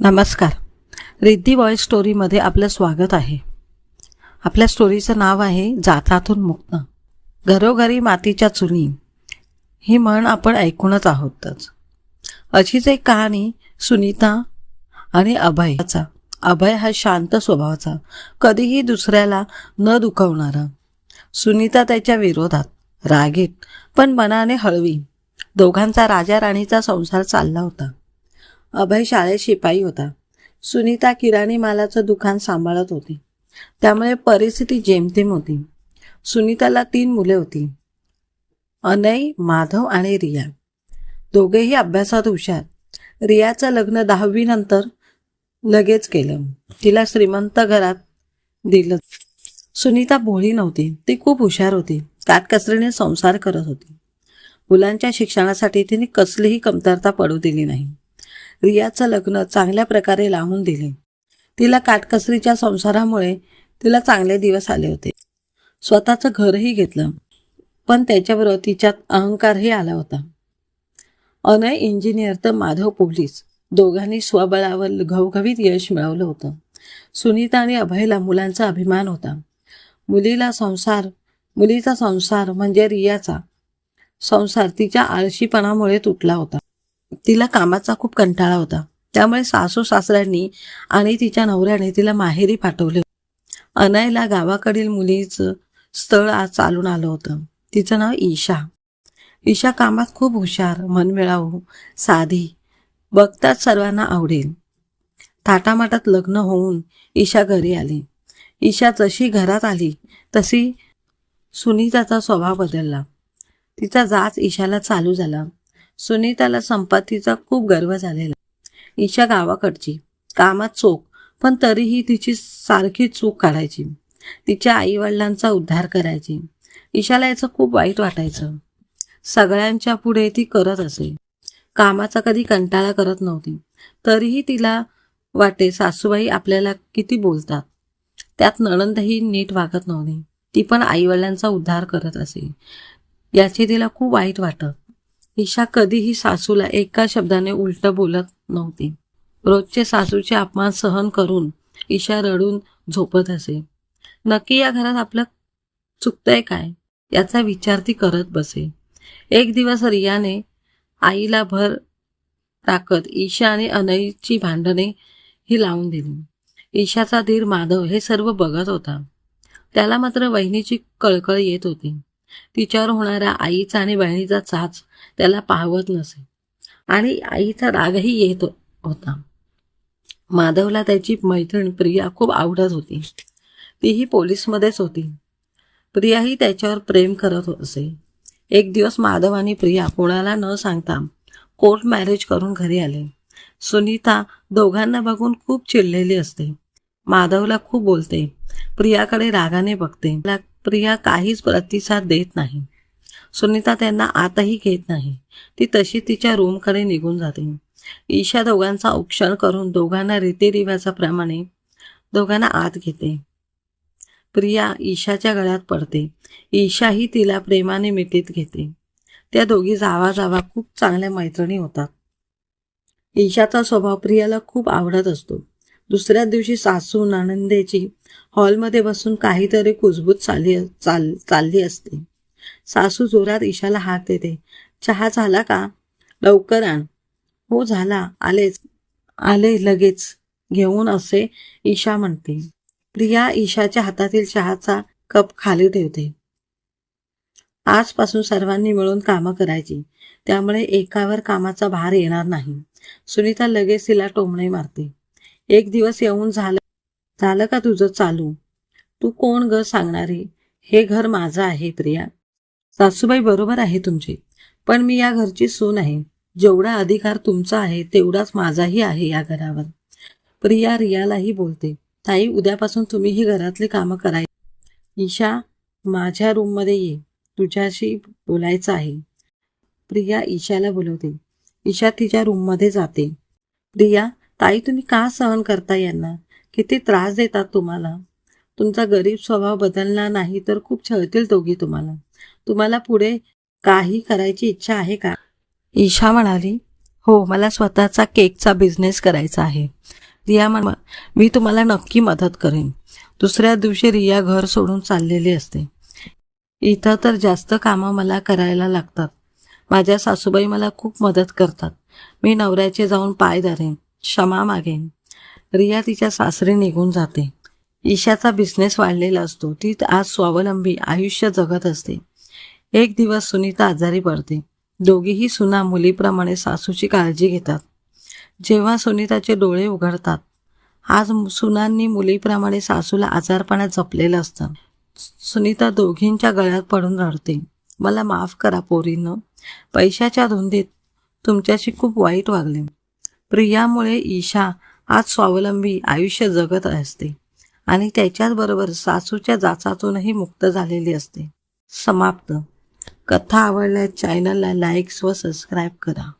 नमस्कार. रिद्धी वॉइस स्टोरीमध्ये आपलं स्वागत आहे. आपल्या स्टोरीचं नाव आहे जातातून मुक्त. घरोघरी मातीच्या चुनी. ही म्हण आपण ऐकूनच आहोतच. अशीच एक कहाणी सुनीता आणि अभयचा. अभय हा शांत स्वभावाचा. कधीही दुसऱ्याला न दुखवणारा. सुनीता त्याच्या विरोधात रागीट पण मनाने हळवी. दोघांचा राजा राणीचा संसार चालला होता. अभय शाळेत शिपाई होता. सुनीता किराणी मालाचं दुकान सांभाळत होती. त्यामुळे परिस्थिती जेमतेम होती. सुनीताला तीन मुले होती. अनय माधव आणि रिया. दोघेही अभ्यासात हुशार. रियाचं लग्न दहावीनंतर लगेच केलं. तिला श्रीमंत घरात दिलं. सुनीता भोळी नव्हती. ती खूप हुशार होती. काटकसरीने संसार करत होती. मुलांच्या शिक्षणासाठी तिने कसलीही कमतरता पडू दिली नाही. रियाचं लग्न चांगल्या प्रकारे लावून दिले. तिला काटकसरीच्या संसारामुळे तिला चांगले दिवस आले होते. स्वतःचं घरही घेतलं पण त्याच्याबरोबर तिच्यात अहंकारही आला होता. अनय इंजिनियर तर माधव पोलीस दोघांनी स्वबळावर घवघवीत यश मिळवलं होतं. सुनीता आणि अभयला मुलांचा अभिमान होता. मुलीला संसार मुलीचा संसार म्हणजे रियाचा संसार तिच्या आळशीपणामुळे तुटला होता. तिला कामाचा खूप कंटाळा होता. त्यामुळे सासू सासऱ्यांनी आणि तिच्या नवऱ्याने तिला माहेरी पाठवले अनयला गावाकडील मुलीचं स्थळ आज चालून आलं होतं. तिचं नाव ईशा. ईशा कामात खूप हुशार मनमिळावू साधी बघताच सर्वांना आवडेल. थाटामाटात लग्न होऊन ईशा घरी आली. ईशा जशी घरात आली तशी सुनीताचा स्वभाव बदलला. तिचा जाच ईशाला चालू झाला. सुनीताला संपत्तीचा खूप गर्व झालेला. इशा गावाकडची. कामात चोख पण तरीही तिची सारखी चूक काढायची. तिच्या आईवडिलांचा उद्धार करायची. ईशाला याचं खूप वाईट वाटायचं. सगळ्यांच्या पुढे ती करत असे. कामाचा कधी कंटाळा करत नव्हती. तरीही तिला वाटे सासूबाई आपल्याला किती बोलतात? त्यात नणंदही नीट वागत नव्हती. ती पण आईवडिलांचा उद्धार करत असे. याचे तिला खूप वाईट वाटत. ईशा कधीही सासूला एका शब्दाने उलट बोलत नव्हती. रोजचे सासूचे अपमान सहन करून ईशा रडून झोपत असे. नक्की या घरात आपलं चुकतंय काय? याचा विचार ती करत बसे. एक दिवस रियाने आईला भर टाकत ईशा आणि अनईची भांडणे ही लावून दिली. ईशाचा धीर माधव हे सर्व बघत होता. त्याला मात्र वहिनीची कळकळ येत होती. तिच्यावर होणाऱ्या आईचा आणि बहिणीचा चाच त्याला पाहवत नसे. आणि आईचा रागही येत होता. माधवला त्याची मैत्रीण प्रिया खूप आवडत होती. तीही पोलीसमध्येच होती. प्रियाही त्याच्यावर प्रेम करत असे. एक दिवस माधव आणि प्रिया कोणाला न सांगता कोर्ट मॅरेज करून घरी आले. सुनीता दोघांना बघून खूप चिडलेली असते. माधवला खूप बोलते. प्रियाकडे रागाने बघते. प्रिया काहीच प्रतिसाद देत नाही. सुनीता त्यांना आतही घेत नाही. ती तशी तिच्या रूमकडे निघून जाते. ईशा दोघांचा उक्षण करून दोघांना रीतिरिवाजाप्रमाणे दोघांना आत घेते. प्रिया ईशाच्या गळ्यात पडते. ईशाही तिला प्रेमाने मिठीत घेते. त्या दोघी जावा जावा खूप चांगल्या मैत्रिणी होतात. ईशाचा स्वभाव प्रियाला खूप आवडत असतो. दुसऱ्या दिवशी सासू नणंदेची हॉलमध्ये बसून काहीतरी कुजबूज चालली चाल चालली असते. सासू जोरात ईशाला हात देते. चहा झाला का? लवकर आण. हो झाला. आलेच. आले लगेच. घेऊन असे ईशा म्हणते. प्रिया ईशाच्या हातातील चहाचा कप खाली ठेवते. आजपासून सर्वांनी मिळून कामं करायची. त्यामुळे एकावर कामाचा भार येणार नाही. सुनीता लगेच तिला टोमणे मारते. एक दिवस येऊन झालं. झालं का तुझं चालू? तू कोण ग सांगणारी? हे घर माझं आहे प्रिया. सासूबाई बरोबर आहे तुमची. पण मी या घरची सून आहे. जेवढा अधिकार तुमचा आहे तेवढाच माझाही आहे या घरावर. प्रिया रियालाही बोलते ताई उद्यापासून तुम्ही ही घरातली कामं कराय ईशा माझ्या रूममध्ये ये. तुझ्याशी बोलायचं आहे. प्रिया ईशाला बोलवते. ईशा तिच्या रूममध्ये जाते. प्रिया ताई तुम्ही का सहन करता यांना? किती त्रास देतात तुम्हाला? तुमचा गरीब स्वभाव बदलला नाही तर खूप छळतील दोघी तुम्हाला. तुम्हाला पुढे काही करायची इच्छा आहे का? ईशा म्हणाली हो मला स्वतःचा केकचा बिझनेस करायचा आहे. रिया म्हण मी तुम्हाला नक्की मदत करेन. दुसऱ्या दिवशी रिया घर सोडून चाललेली असते. इथं तर जास्त कामं मला करायला लागतात. माझ्या सासूबाई मला खूप मदत करतात. मी नवऱ्याचे जाऊन पाय धरेन. क्षमा मागेन. रिया तिच्या सासरी निघून जाते. ईशाचा बिझनेस वाढलेला असतो. ती आज स्वावलंबी आयुष्य जगत असते. एक दिवस सुनीता आजारी पडते. दोघीही सुना मुलीप्रमाणे सासूची काळजी घेतात. जेव्हा सुनीताचे डोळे उघडतात आज सुनांनी मुलीप्रमाणे सासूला आजारपणात जपलेलं असतं. सुनीता दोघींच्या गळ्यात पडून रडते. मला माफ करा पोरीनं. पैशाच्या धुंदीत तुमच्याशी खूप वाईट वागले. प्रियामुळे ईशा आज स्वावलंबी आयुष्य जगत असते आणि त्याच्याचबरोबर सासूच्या जाचातूनही मुक्त झालेली असते. समाप्त. कथा आवडल्यास चॅनलला लाईक्स व सबस्क्राईब करा.